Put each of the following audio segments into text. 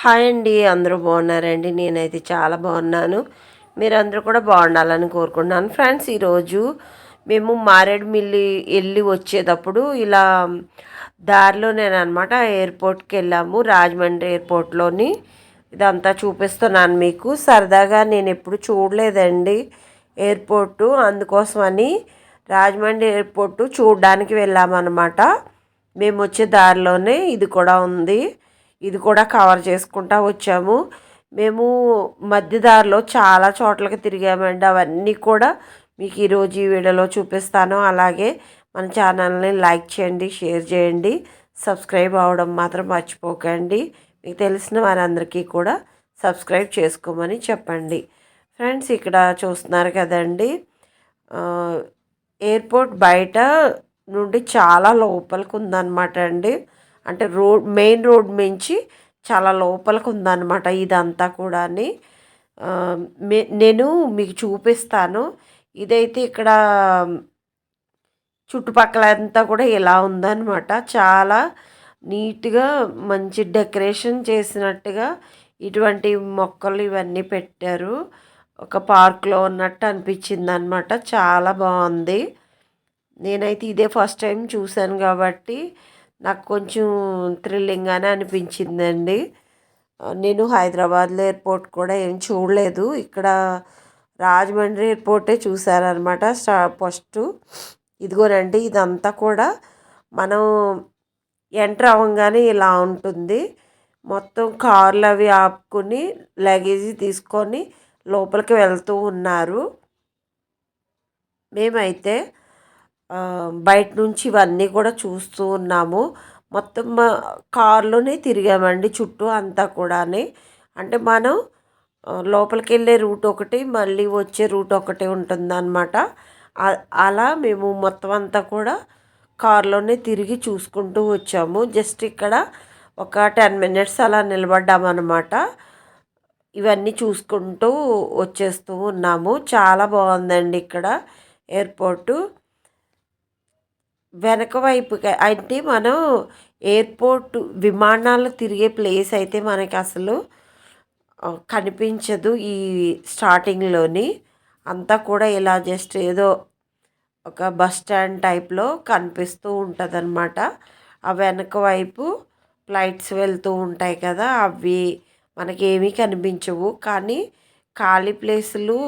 Hi అండి అందరూ బాగున్నారండి. నేనైతే చాలా బాగున్నాను. మీరందరూ కూడా బాగుండాలని కోరుకుంటున్నాను. ఫ్రెండ్స్ ఈరోజు మేము మారేడుమిల్లి వెళ్ళి వచ్చేటప్పుడు ఇలా దారిలోనేనమాట ఎయిర్పోర్ట్కి వెళ్ళాము రాజమండ్రి ఎయిర్పోర్ట్లోని. ఇదంతా చూపిస్తున్నాను మీకు. సరదాగా నేను ఎప్పుడు చూడలేదండి ఎయిర్పోర్టు. అందుకోసమని రాజమండ్రి ఎయిర్పోర్టు చూడడానికి వెళ్ళామన్నమాట. మేము వచ్చే దారిలోనే ఇది కూడా ఉంది. ఇది కూడా కవర్ చేసుకుంటా వచ్చాము. మేము మధ్యదారిలో చాలా చోట్లకి తిరిగామండి. అవన్నీ కూడా మీకు ఈరోజు ఈ వీడియోలో చూపిస్తాను. అలాగే మన ఛానల్ని లైక్ చేయండి షేర్ చేయండి. సబ్స్క్రైబ్ అవ్వడం మాత్రం మర్చిపోకండి. మీకు తెలిసిన వారందరికీ కూడా సబ్స్క్రైబ్ చేసుకోమని చెప్పండి. ఫ్రెండ్స్ ఇక్కడ చూస్తున్నారు కదండి. ఎయిర్పోర్ట్ బయట నుండి చాలా లోపలికి ఉందన్నమాట అండి. అంటే రోడ్ మెయిన్ రోడ్ నుంచి చాలా లోపలికి ఉందన్నమాట ఇదంతా కూడా నేను మీకు చూపిస్తాను. ఇదైతే ఇక్కడ చుట్టుపక్కల అంతా కూడా ఇలా ఉందన్నమాట. చాలా నీట్గా మంచి డెకరేషన్ చేసినట్టుగా ఇటువంటి మొక్కలు ఇవన్నీ పెట్టారు. ఒక పార్క్లో ఉన్నట్టు అనిపించింది అనమాట చాలా బాగుంది నేనైతే ఇదే ఫస్ట్ టైం చూశాను కాబట్టి నాకు కొంచెం థ్రిల్లింగ్గానే అనిపించిందండి. నేను హైదరాబాద్లో ఎయిర్పోర్ట్ కూడా ఏం చూడలేదు. ఇక్కడ రాజమండ్రి ఎయిర్పోర్టే చూసారనమాట స్టా ఫస్ట్. ఇదిగోనండి ఇదంతా కూడా మనం ఎంటర్ అవ్వగానే ఇలా ఉంటుంది. మొత్తం కార్లు అవి ఆపుకుని లగేజీ తీసుకొని లోపలికి వెళ్తూ ఉన్నారు. మేమైతే బయట నుంచి ఇవన్నీ కూడా చూస్తూ ఉన్నాము. మొత్తం కారులోనే తిరిగామండి చుట్టూ అంతా కూడానే. అంటే మనం లోపలికి వెళ్ళే రూట్ ఒకటి మళ్ళీ వచ్చే రూట్ ఒకటి ఉంటుందన్నమాట. అలా మేము మొత్తం అంతా కూడా కారులోనే తిరిగి చూసుకుంటూ వచ్చాము. జస్ట్ ఇక్కడ ఒక టెన్ మినిట్స్ అలా నిలబడ్డామన్నమాట. ఇవన్నీ చూసుకుంటూ వచ్చేస్తూ ఉన్నాము. చాలా బాగుందండి ఇక్కడ ఎయిర్పోర్టు. వెనక వైపుగా అంటే మనం ఎయిర్పోర్ట్ విమానాలు తిరిగే ప్లేస్ అయితే మనకి అసలు కనిపించదు ఈ స్టార్టింగ్లోని. అంతా కూడా ఇలా జస్ట్ ఏదో ఒక బస్ స్టాండ్ టైప్లో కనిపిస్తూ ఉంటుంది అనమాట ఆ వెనక వైపు ఫ్లైట్స్ వెళ్తూ ఉంటాయి కదా అవి మనకి ఏమీ కనిపించవు. కానీ ఖాళీ ప్లేసులు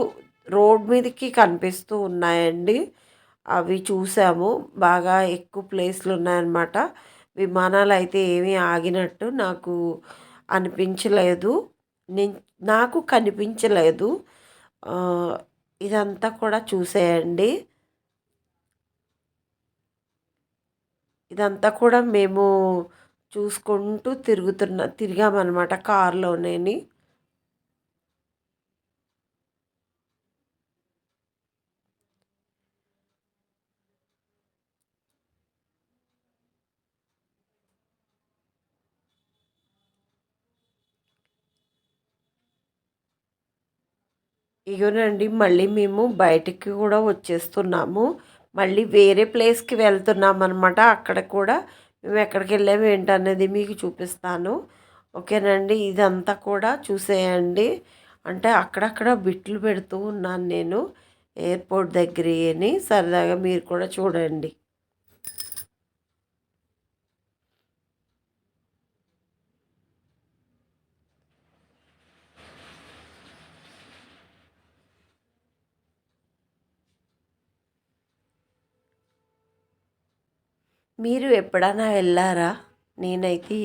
రోడ్ మీదకి కనిపిస్తూ ఉన్నాయండి. అవి చూసాము. బాగా ఎక్కువ ప్లేస్లు ఉన్నాయన్నమాట. విమానాలు అయితే ఏమీ ఆగినట్టు నాకు అనిపించలేదు. నేను నాకు కనిపించలేదు. ఇదంతా కూడా చూసేయండి. ఇదంతా కూడా మేము చూసుకుంటూ తిరుగుతున్న తిరిగామన్నమాట కారులోనేని. ఇగోనండి మళ్ళీ మేము బయటికి కూడా వచ్చేస్తున్నాము. మళ్ళీ వేరే ప్లేస్కి వెళ్తున్నాం అనమాట అక్కడ కూడా మేము ఎక్కడికి వెళ్ళాము ఏంటనేది మీకు చూపిస్తాను. ఓకేనండి ఇదంతా కూడా చూసేయండి. అంటే అక్కడక్కడ బిట్లు పెడుతూ ఉన్నాను నేను. ఎయిర్పోర్ట్ దగ్గర సరదాగా మీరు కూడా చూడండి. మీరు ఎప్పుడైనా వెళ్ళారా? నేనైతే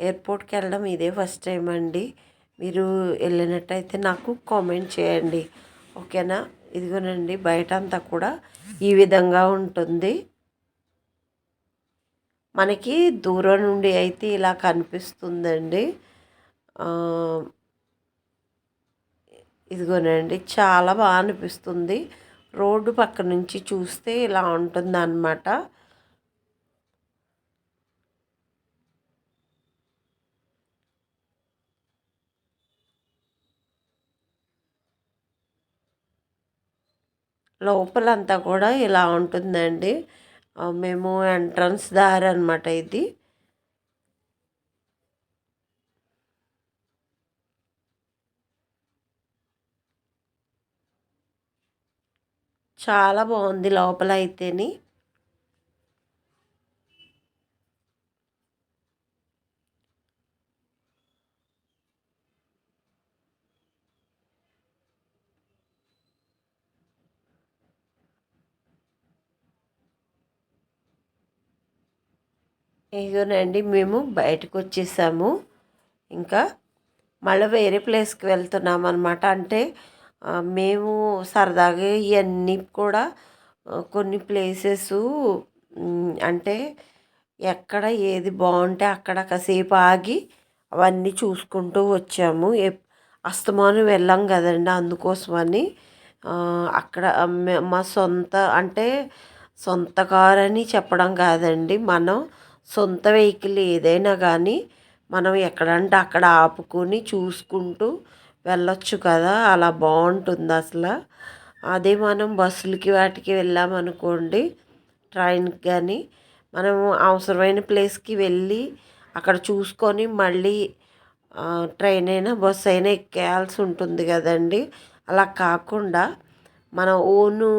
ఎయిర్పోర్ట్కి వెళ్ళడం ఇదే ఫస్ట్ టైం అండి. మీరు వెళ్ళినట్టయితే నాకు కామెంట్ చేయండి. ఓకేనా? ఇదిగోనండి బయట అంతా కూడా ఈ విధంగా ఉంటుంది. మనకి దూరం నుండి అయితే ఇలా కనిపిస్తుందండి. ఇదిగోనండి చాలా బాగా అనిపిస్తుంది. రోడ్డు పక్క నుంచి చూస్తే ఇలా ఉంటుంది అన్నమాట లోపలంతా కూడా ఇలా ఉంటుందండి. మేము ఎంట్రన్స్ దారి అనమాట ఇది. చాలా బాగుంది లోపల అయితేని ఇగోనండి మేము బయటకు వచ్చేసాము ఇంకా మళ్ళీ వేరే ప్లేస్కి వెళ్తున్నాం అనమాట అంటే మేము సరదాగా ఇవన్నీ కూడా కొన్ని ప్లేసెస్ అంటే ఎక్కడ ఏది బాగుంటే అక్కడ కాసేపు ఆగి అవన్నీ చూసుకుంటూ వచ్చాము. అస్తమానం వెళ్ళాం కదండి అందుకోసమని. అక్కడ మే- మా సొంత అంటే సొంత కారు అని చెప్పడం కాదండి మనం. సొంత వెహికల్ ఏదైనా కానీ మనం ఎక్కడంటే అక్కడ ఆపుకొని చూసుకుంటూ వెళ్ళొచ్చు కదా. అలా బాగుంటుంది అసలు. అదే మనం బస్సులకి వాటికి వెళ్ళామనుకోండి ట్రైన్కి కానీ మనం అవసరమైన ప్లేస్కి వెళ్ళి అక్కడ చూసుకొని మళ్ళీ ట్రైన్ అయినా బస్సు అయినా ఎక్కేయాల్సి ఉంటుంది కదండి. అలా కాకుండా మన ఓను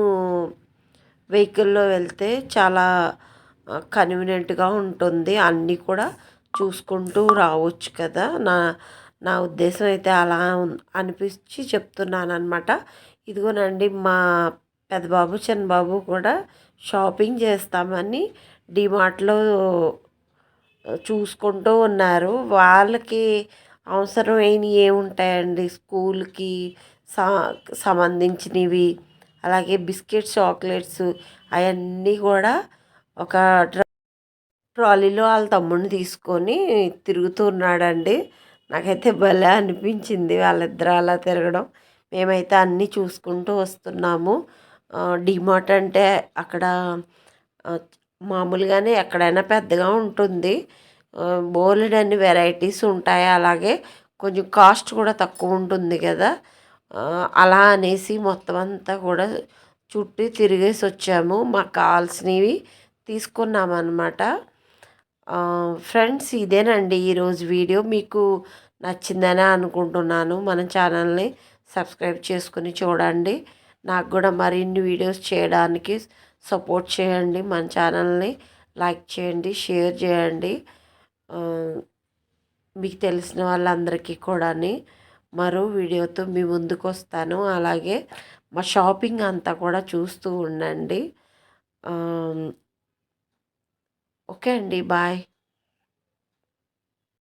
వెహికల్లో వెళ్తే చాలా కన్వీనియంట్గా ఉంటుంది. అన్నీ కూడా చూసుకుంటూ రావచ్చు కదా. నా నా ఉద్దేశం అయితే అలా అనిపించి చెప్తున్నాను అనమాట ఇదిగోనండి మా పెద్దబాబు చిన్నబాబు కూడా షాపింగ్ చేస్తామని డిమార్ట్లో చూసుకుంటూ ఉన్నారు. వాళ్ళకి అవసరమైనవి ఏముంటాయండి? స్కూల్కి సా సంబంధించినవి అలాగే బిస్కెట్స్ చాక్లెట్స్ అవన్నీ కూడా ఒక ట్రాలీలో వాళ్ళ తమ్ముడిని తీసుకొని తిరుగుతున్నాడండి. నాకైతే భలే అనిపించింది వాళ్ళిద్దరు అలా తిరగడం. మేమైతే అన్నీ చూసుకుంటూ వస్తున్నాము. డిమార్ట్ అంటే అక్కడ మామూలుగానే ఎక్కడైనా పెద్దగా ఉంటుంది. బోలెడ్ అన్ని వెరైటీస్ ఉంటాయి. అలాగే కొంచెం కాస్ట్ కూడా తక్కువ ఉంటుంది కదా. అలా అనేసి మొత్తం అంతా కూడా చుట్టి తిరిగేసి వచ్చాము. మాకు కావాల్సినవి తీసుకున్నాము అనమాట ఫ్రెండ్స్ ఇదేనండి ఈరోజు వీడియో. మీకు నచ్చిందని అనుకుంటున్నాను. మన ఛానల్ని సబ్స్క్రైబ్ చేసుకుని చూడండి. నాకు కూడా మరిన్ని వీడియోస్ చేయడానికి సపోర్ట్ చేయండి. మన ఛానల్ని లైక్ చేయండి షేర్ చేయండి. మీకు తెలిసిన వాళ్ళందరికీ కూడా మరో వీడియోతో మీ ముందుకు వస్తాను. అలాగే మా షాపింగ్ అంతా కూడా చూస్తూ ఉండండి. ఓకే అండి బాయ్.